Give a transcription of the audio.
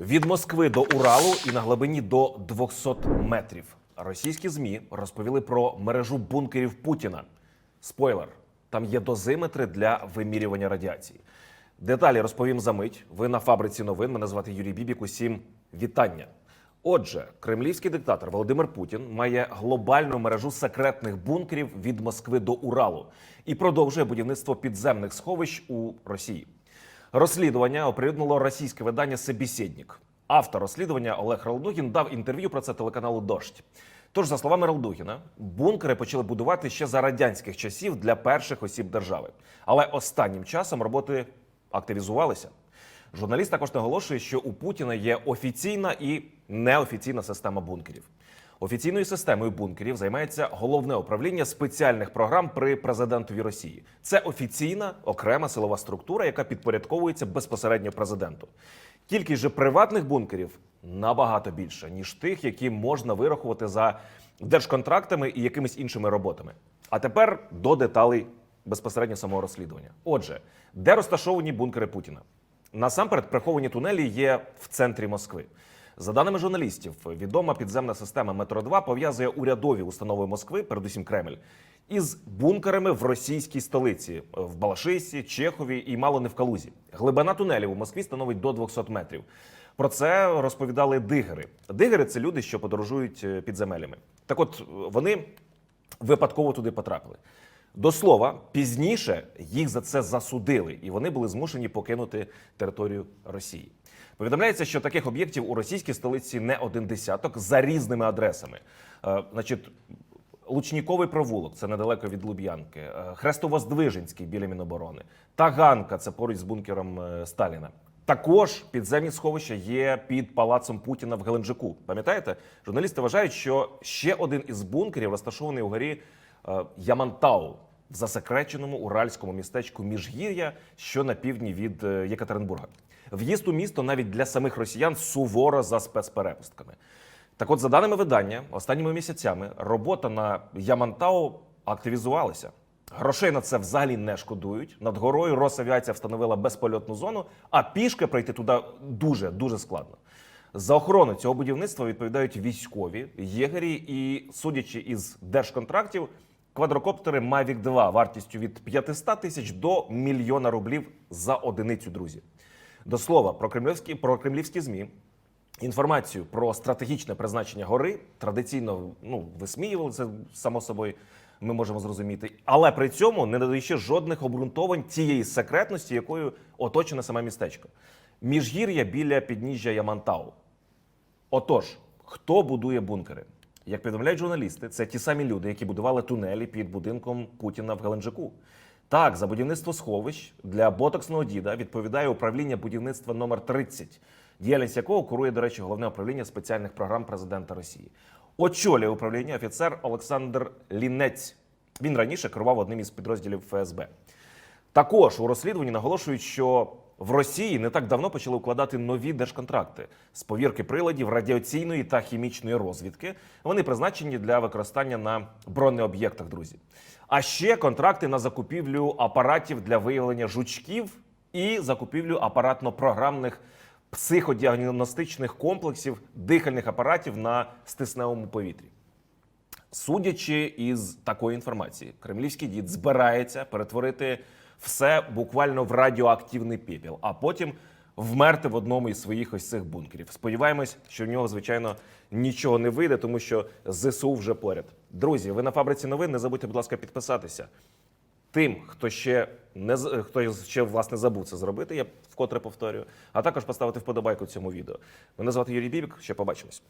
Від Москви до Уралу і на глибині до 200 метрів. Російські змі розповіли про мережу бункерів Путіна. Спойлер: там є дозиметри для вимірювання радіації. Деталі розповім за мить. Ви на фабриці новин. Мене звати Юрій Бібік. Усім вітання. Отже, кремлівський диктатор Володимир Путін має глобальну мережу секретних бункерів від Москви до Уралу і продовжує будівництво підземних сховищ у Росії. Розслідування оприлюднило російське видання «Себесєднік». Автор розслідування Олег Ралдугін дав інтерв'ю про це телеканалу Дождь. Тож, за словами Ралдугіна, бункери почали будувати ще за радянських часів для перших осіб держави. Але останнім часом роботи активізувалися. Журналіст також наголошує, що у Путіна є офіційна і неофіційна система бункерів. Офіційною системою бункерів займається головне управління спеціальних програм при президентові Росії. Це офіційна окрема силова структура, яка підпорядковується безпосередньо президенту. Кількість же приватних бункерів набагато більша, ніж тих, які можна вирахувати за держконтрактами і якимись іншими роботами. А тепер до деталей безпосередньо самого розслідування. Отже, де розташовані бункери Путіна? Насамперед, приховані тунелі є в центрі Москви. За даними журналістів, відома підземна система Метро 2 пов'язує урядові установи Москви, передусім Кремль, із бункерами в російській столиці в Балашисі, Чехові і мало не в Калузі. Глибина тунелів у Москві становить до 200 метрів. Про це розповідали дигери. Дигери це люди, що подорожують е, підземелями. Так, от вони випадково туди потрапили. До слова, пізніше їх за це засудили, і вони були змушені покинути територію Росії. Повідомляється, що таких об'єктів у російській столиці не один десяток за різними адресами. Е, значить, Лучніковий провулок, це недалеко від Луб'янки, е, Хрестовоздвиженський біля Міноборони, Таганка, це поруч з бункером е, Сталіна. Також підземні сховища є під палацом Путіна в Геленджику. Пам'ятаєте, журналісти вважають, що ще один із бункерів розташований у горі Ямантау в засекреченому уральському містечку Міжгір'я, що на півдні від е, Єкатеринбурга. В'їзд у місто навіть для самих росіян суворо за спецперепустками. Так, от, за даними видання, останніми місяцями робота на Ямантау активізувалася. Грошей на це взагалі не шкодують. Над горою Росавіація встановила безпольотну зону, а пішки пройти туди дуже дуже складно. За охорону цього будівництва відповідають військові, єгері і, судячи із держконтрактів, квадрокоптери Mavic 2 вартістю від 500 тисяч до мільйона рублів за одиницю, друзі. До слова, про кремлівські, про кремлівські ЗМІ Інформацію про стратегічне призначення гори традиційно ну, висміювали це само собою. Ми можемо зрозуміти, але при цьому не надаючи жодних обґрунтовань цієї секретності, якою оточене саме містечко. Міжгір'я біля підніжжя Ямантау. Отож, хто будує бункери? Як повідомляють журналісти, це ті самі люди, які будували тунелі під будинком Путіна в Геленджику. Так, за будівництво сховищ для ботоксного діда відповідає управління будівництва номер 30, діяльність якого курує, до речі, головне управління спеціальних програм президента Росії. Очолює управління офіцер Олександр Лінець. Він раніше керував одним із підрозділів ФСБ. Також у розслідуванні наголошують, що в Росії не так давно почали укладати нові держконтракти з повірки приладів радіаційної та хімічної розвідки. Вони призначені для використання на бронеоб'єктах, друзі. А ще контракти на закупівлю апаратів для виявлення жучків і закупівлю апаратно-програмних психодіагностичних комплексів дихальних апаратів на стисневому повітрі. Судячи із такої інформації, кремлівський дід збирається перетворити все буквально в радіоактивний пепел, а потім вмерти в одному із своїх ось цих бункерів. Сподіваємось, що в нього, звичайно, нічого не вийде, тому що ЗСУ вже поряд. Друзі, ви на фабриці новин. Не забудьте, будь ласка, підписатися. Тим, хто ще не хто ще власне забув це зробити, я вкотре повторюю, а також поставити вподобайку цьому відео. Мене звати Юрій Бібік. Ще побачимось.